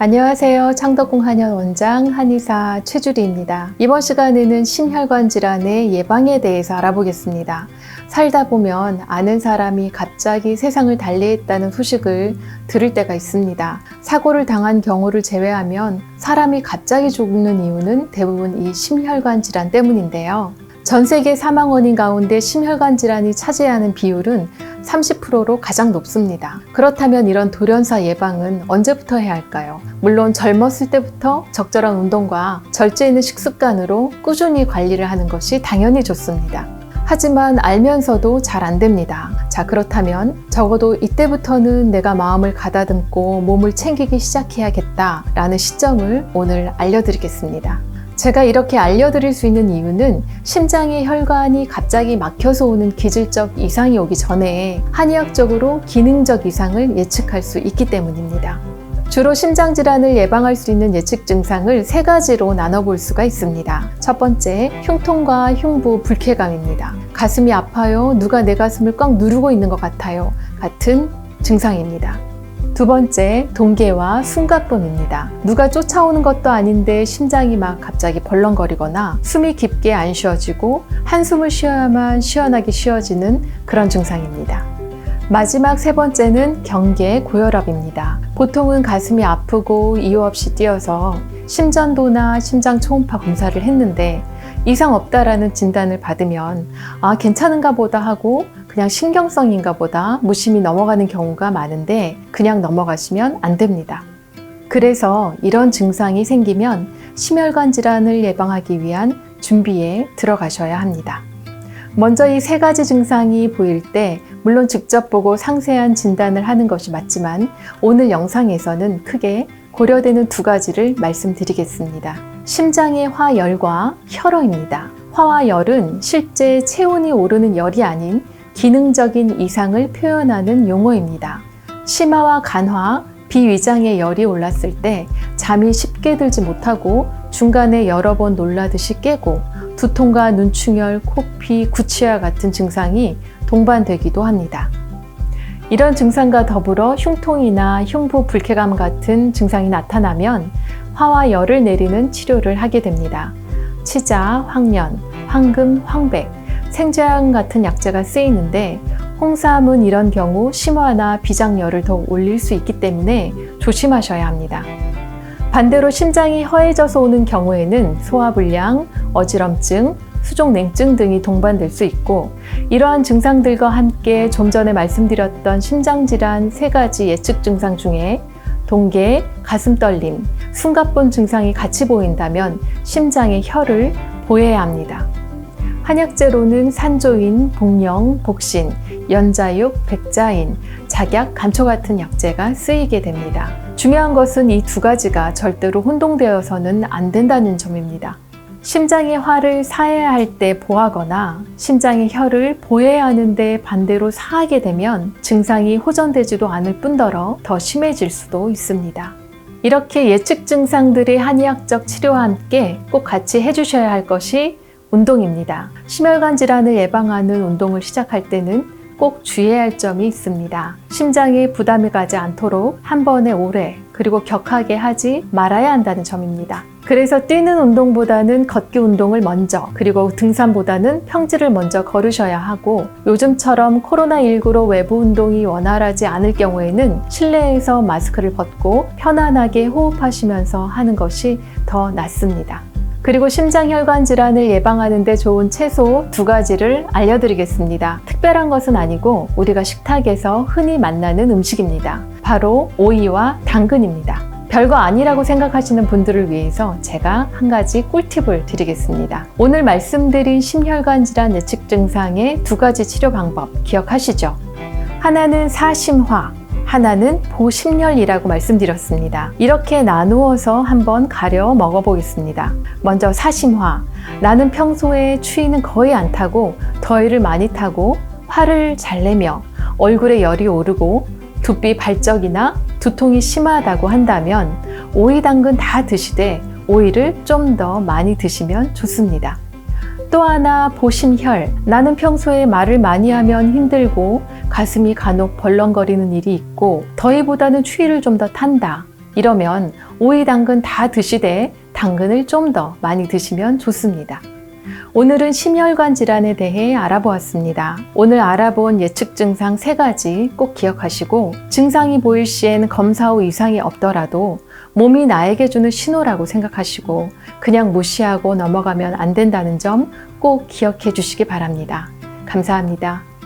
안녕하세요. 창덕궁 한의원 원장 한의사 최주리입니다. 이번 시간에는 심혈관 질환의 예방에 대해서 알아보겠습니다. 살다 보면 아는 사람이 갑자기 세상을 달리했다는 소식을 들을 때가 있습니다. 사고를 당한 경우를 제외하면 사람이 갑자기 죽는 이유는 대부분 이 심혈관 질환 때문인데요. 전 세계 사망 원인 가운데 심혈관 질환이 차지하는 비율은 30%로 가장 높습니다. 그렇다면 이런 돌연사 예방은 언제부터 해야 할까요? 물론 젊었을 때부터 적절한 운동과 절제 있는 식습관으로 꾸준히 관리를 하는 것이 당연히 좋습니다. 하지만 알면서도 잘 안 됩니다. 자, 그렇다면 적어도 이때부터는 내가 마음을 가다듬고 몸을 챙기기 시작해야겠다라는 시점을 오늘 알려드리겠습니다. 제가 이렇게 알려드릴 수 있는 이유는 심장의 혈관이 갑자기 막혀서 오는 기질적 이상이 오기 전에 한의학적으로 기능적 이상을 예측할 수 있기 때문입니다. 주로 심장 질환을 예방할 수 있는 예측 증상을 세 가지로 나눠볼 수가 있습니다. 첫 번째, 흉통과 흉부 불쾌감입니다. 가슴이 아파요. 누가 내 가슴을 꽉 누르고 있는 것 같아요. 같은 증상입니다. 두 번째, 동계와 숨가쁨입니다. 누가 쫓아오는 것도 아닌데 심장이 막 갑자기 벌렁거리거나 숨이 깊게 안 쉬어지고 한숨을 쉬어야만 시원하게 쉬어지는 그런 증상입니다. 마지막 세 번째는 경계 고혈압입니다. 보통은 가슴이 아프고 이유 없이 뛰어서 심전도나 심장 초음파 검사를 했는데 이상 없다라는 진단을 받으면 아 괜찮은가 보다 하고 그냥 신경성인가 보다 무심히 넘어가는 경우가 많은데 그냥 넘어가시면 안 됩니다. 그래서 이런 증상이 생기면 심혈관 질환을 예방하기 위한 준비에 들어가셔야 합니다. 먼저 이 세 가지 증상이 보일 때 물론 직접 보고 상세한 진단을 하는 것이 맞지만 오늘 영상에서는 크게 고려되는 두 가지를 말씀드리겠습니다. 심장의 화열과 혈어입니다. 화와 열은 실제 체온이 오르는 열이 아닌 기능적인 이상을 표현하는 용어입니다. 심화와 간화, 비위장의 열이 올랐을 때 잠이 쉽게 들지 못하고 중간에 여러 번 놀라듯이 깨고 두통과 눈충혈, 코피, 구취와 같은 증상이 동반되기도 합니다. 이런 증상과 더불어 흉통이나 흉부 불쾌감 같은 증상이 나타나면 화와 열을 내리는 치료를 하게 됩니다. 치자, 황련, 황금, 황백, 생제약 같은 약재가 쓰이는데 홍삼은 이런 경우 심화나 비장열을 더욱 올릴 수 있기 때문에 조심하셔야 합니다. 반대로 심장이 허해져서 오는 경우에는 소화불량, 어지럼증, 수족냉증 등이 동반될 수 있고 이러한 증상들과 함께 좀 전에 말씀드렸던 심장질환 세 가지 예측 증상 중에 동계, 가슴 떨림, 숨가쁜 증상이 같이 보인다면 심장의 혈을 보여야 합니다. 한약재로는 산조인, 복령, 복신, 연자육, 백자인, 작약, 간초 같은 약재가 쓰이게 됩니다. 중요한 것은 이 두 가지가 절대로 혼동되어서는 안 된다는 점입니다. 심장의 화를 사해야 할때 보하거나 심장의 혈을 보여야 하는데 반대로 사하게 되면 증상이 호전되지도 않을 뿐더러 더 심해질 수도 있습니다. 이렇게 예측 증상들의 한의학적 치료와 함께 꼭 같이 해주셔야 할 것이 운동입니다. 심혈관 질환을 예방하는 운동을 시작할 때는 꼭 주의해야 할 점이 있습니다. 심장에 부담이 가지 않도록 한 번에 오래 그리고 격하게 하지 말아야 한다는 점입니다. 그래서 뛰는 운동보다는 걷기 운동을 먼저 그리고 등산보다는 평지를 먼저 걸으셔야 하고 요즘처럼 코로나19로 외부 운동이 원활하지 않을 경우에는 실내에서 마스크를 벗고 편안하게 호흡하시면서 하는 것이 더 낫습니다. 그리고 심장혈관 질환을 예방하는 데 좋은 채소 두 가지를 알려드리겠습니다. 특별한 것은 아니고 우리가 식탁에서 흔히 만나는 음식입니다. 바로 오이와 당근입니다. 별거 아니라고 생각하시는 분들을 위해서 제가 한 가지 꿀팁을 드리겠습니다. 오늘 말씀드린 심혈관 질환 예측 증상의 두 가지 치료 방법 기억하시죠? 하나는 사심화, 하나는 보심혈이라고 말씀드렸습니다. 이렇게 나누어서 한번 가려 먹어보겠습니다. 먼저 사심화. 나는 평소에 추위는 거의 안 타고 더위를 많이 타고 화를 잘 내며 얼굴에 열이 오르고 두피 발적이나 두통이 심하다고 한다면 오이 당근 다 드시되 오이를 좀 더 많이 드시면 좋습니다. 또 하나 보심혈. 나는 평소에 말을 많이 하면 힘들고 가슴이 간혹 벌렁거리는 일이 있고 더위보다는 추위를 좀 더 탄다. 이러면 오이 당근 다 드시되 당근을 좀 더 많이 드시면 좋습니다. 오늘은 심혈관 질환에 대해 알아보았습니다. 오늘 알아본 예측 증상 세 가지 꼭 기억하시고 증상이 보일 시엔 검사 후 이상이 없더라도 몸이 나에게 주는 신호라고 생각하시고 그냥 무시하고 넘어가면 안 된다는 점 꼭 기억해 주시기 바랍니다. 감사합니다.